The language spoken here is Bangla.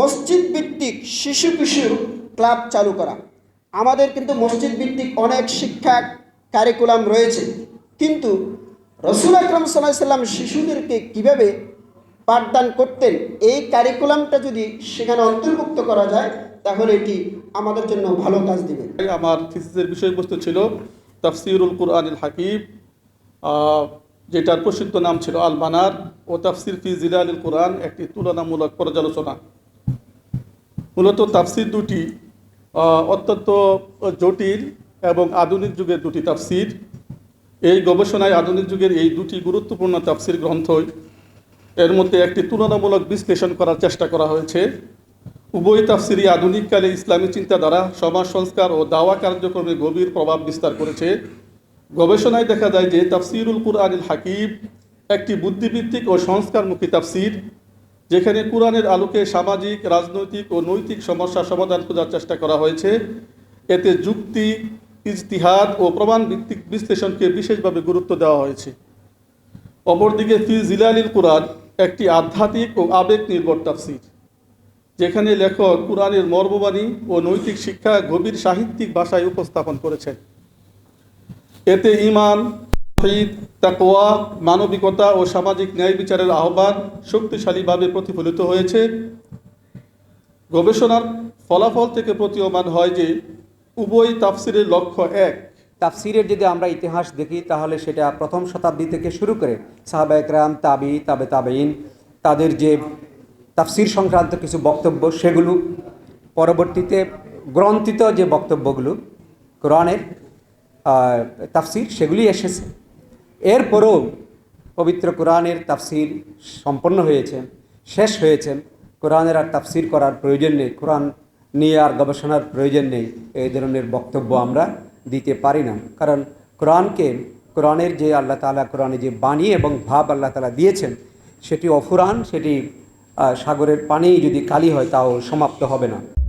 মসজিদ ভিত্তিক শিশু কিশোর ক্লাব চালু করা। আমাদের কিন্তু মসজিদ ভিত্তিক অনেক শিক্ষা কারিকুলাম রয়েছে। কিন্তু রসুল আকরম সাল্লাহ সাল্লাম শিশুদেরকে কীভাবে পাঠদান করতেন এই কারিকুলামটা যদি সেখানে অন্তর্ভুক্ত করা যায় তাহলে এটি আমাদের জন্য ভালো কাজ দিবে। আমার থিসিসের বিষয়বস্তু ছিল তাফসিরুল কুরআনুল আহ, যেটার প্রসিদ্ধ নাম ছিল আল বানার ও তাফসির ফি জিলালিল কোরআন একটি তুলনামূলক পর্যালোচনা। মূলত তাফসির দুটি অত্যন্ত জটিল এবং আধুনিক যুগের দুটি তাফসির। এই গবেষণায় আধুনিক যুগের এই দুটি গুরুত্বপূর্ণ তাফসির গ্রন্থই এর মধ্যে একটি তুলনামূলক বিশ্লেষণ করার চেষ্টা করা হয়েছে। উভয় তাফসিরি আধুনিককালে ইসলামী চিন্তাধারা, সমাজ সংস্কার ও দাওয়া কার্যক্রমে গভীর প্রভাব বিস্তার করেছে। গবেষণায় দেখা যায় যে তাফসিরুল কুরআনুল হাকিব একটি বুদ্ধিভিত্তিক ও সংস্কারমুখী তাফসির। যেখানে কোরআনের আলোকে সামাজিক, রাজনৈতিক ও নৈতিক সমস্যার সমাধান খোঁজার চেষ্টা করা হয়েছে। এতে যুক্তি, ইজতিহাদ ও প্রমাণ ভিত্তিক বিশ্লেষণকে বিশেষভাবে গুরুত্ব দেওয়া হয়েছে। অপরদিকে ফি জিলালিল কুরআন একটি আধ্যাত্মিক ও আবেগ নির্ভর তাফসির, যেখানে লেখক কোরআনের মর্মবাণী ও নৈতিক শিক্ষা গভীর সাহিত্যিক ভাষায় উপস্থাপন করেছেন। এতে ইমান তাকওয়া, মানবিকতা ও সামাজিক ন্যায় বিচারের আহ্বান শক্তিশালীভাবে প্রতিফলিত হয়েছে। গবেষণার ফলাফল থেকে প্রতীয়মান হয় যে উভয় তাফসিরের লক্ষ্য এক। তাফসিরের যদি আমরা ইতিহাস দেখি, তাহলে সেটা প্রথম শতাব্দী থেকে শুরু করে সাহাবা একরাম, তাবি, তাবে তাবেইন তাদের যে তাফসির সংক্রান্ত কিছু বক্তব্য, সেগুলো পরবর্তীতে গ্রন্থিত যে বক্তব্যগুলো, কোরআনের তাফসির, সেগুলি এসেছে। এরপরও পবিত্র কোরআনের তাফসির সম্পন্ন হয়েছে, শেষ হয়েছে। কোরআনের আর তাফসির করার প্রয়োজন নেই। কোরআন নিয়ে আর গবেষণার প্রয়োজন নেই। এই ধরনের বক্তব্য আমরা দিতে পারি না। কারণ কোরআনকে, কোরআনের যে আল্লাহ তালা কোরআনে যে বাণী এবং ভাব আল্লাহ তালা দিয়েছেন, সেটি অফুরান, সেটি সাগরের পানি যদি কালি হয়, তাও সমাপ্ত হবে না।